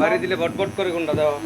বাড়ি দিলে বটবট করে গুন্ডা দেওয়া।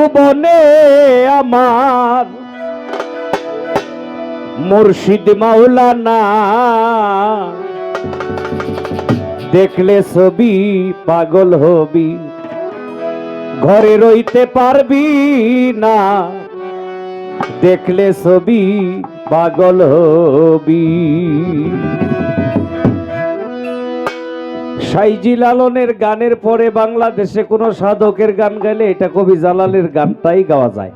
ভুবনে আমার। মুর্শিদ মাওলানা, দেখলে ছবি পাগল হবি। ঘরে রইতে পারবি না, দেখলে ছবি পাগল হবি। সাইজি লালনের গানের পরে বাংলাদেশে কোনো সাধকের গান গাইলে এটা কবি জালালের গানটাই গাওয়া যায়।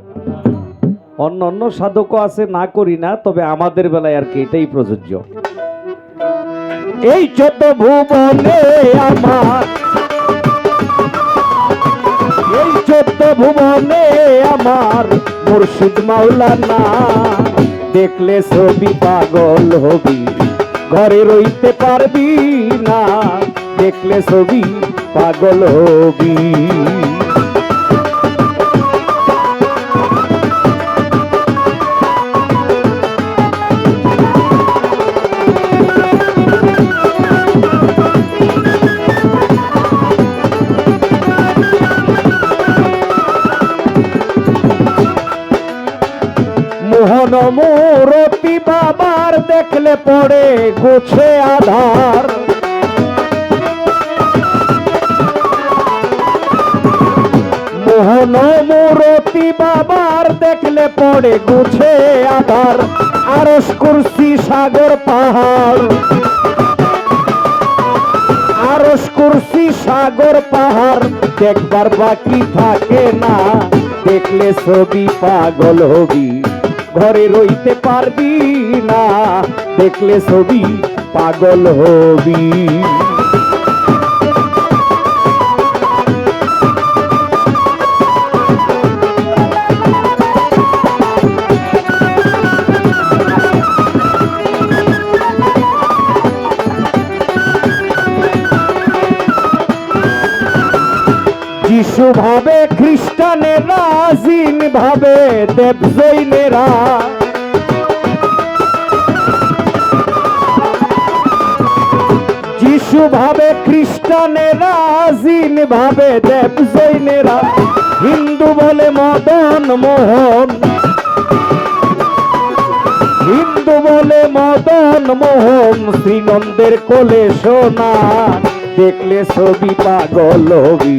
অন্য অন্য সাধকও আছে, না করি না, তবে আমাদের বেলায় আর কি এটাই প্রযোজ্য। এই চোদ্দ ভুবনে আমার, এই চোদ্দ ভুবনে আমার মুর্শিদ মাওলানা, দেখলে ছবি পাগল হবি, ঘরে রইতে পারবি না। দেখলে ছবি পাগল হবি। মোহন মূরতি বাবার দেখলে পড়ে গোছে আধার। মোহন মূরতি বাবার দেখলে পড়ে গুছে আধার আরস কুরসি সাগর পাহাড়। আরস কুরসি সাগর পাহাড়, দেখবার বাকি থাকে না। দেখলে ছবি পাগল হবি, ঘরে রইতে পারবি না। দেখলে ছবি পাগল হবি। যিশু ভাবে খ্রিস্টানেরা জিন ভাবে দেব জৈনেরা। যিশু ভাবে খ্রিস্টানেরা জিন ভাবে দেব জৈনেরা। হিন্দু বলে মদন মোহন। হিন্দু বলে মদন মোহন, শ্রীনন্দের কোলে সোনা। দেখলে ছবি পাগল হবি।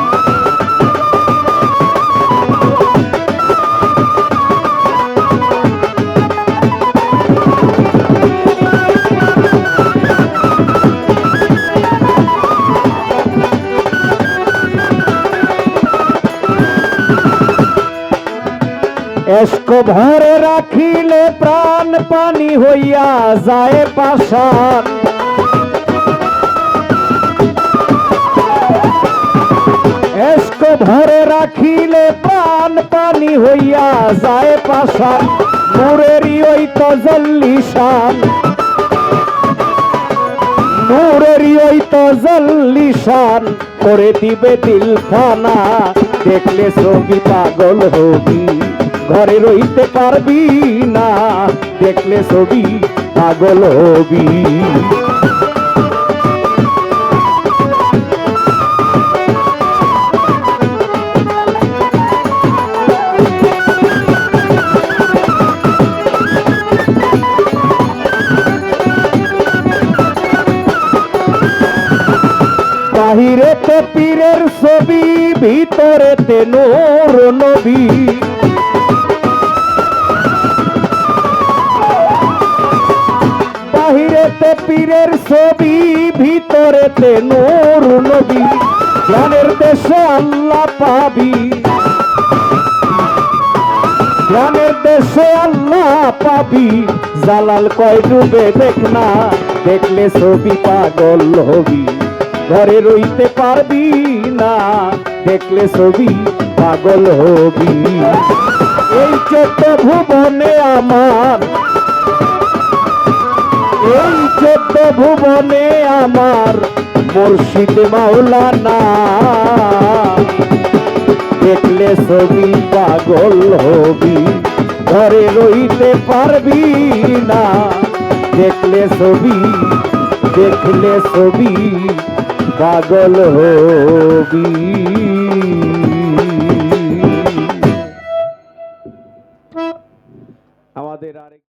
এস্ক ভরে রাখিলে প্রাণ পানি হইয়া যায় পাশান এস্ক ভরে রাখিলে প্রাণ পানি হইয়া যায় পাশান মুরেরই ওই তজল্লিশান নূরেরই ওই তজল্লিশান করে দিবে দিল ফানা দেখলে ছবি পাগল হবি। ঘরে রইতে পারবি না দেখলে ছবি পাগল হবি। বাহিরেতে পীরের ছবি ভিতরেতে নোর নবী। পীরের ছবি, ভিতরেতে নূর নবী। জ্ঞানের দেশে আল্লাহ পাবি। জ্ঞানের দেশে আল্লাহ পাবি। জালাল কয়, ডুবে দেখ না, দেখলে ছবি পাগল হবি। ঘরে রইতে পারবি না, দেখলে ছবি পাগল হবি। এই চোদ্দ ভুবনে আমার এই ছোট্ট ভুবনে আমার মুর্শিদ মাওলানা। দেখলে ছবি পাগল হবি, ঘরে রইতে পারবি না। দেখলে ছবি দেখলে ছবি পাগল হবি। আমাদের আরেক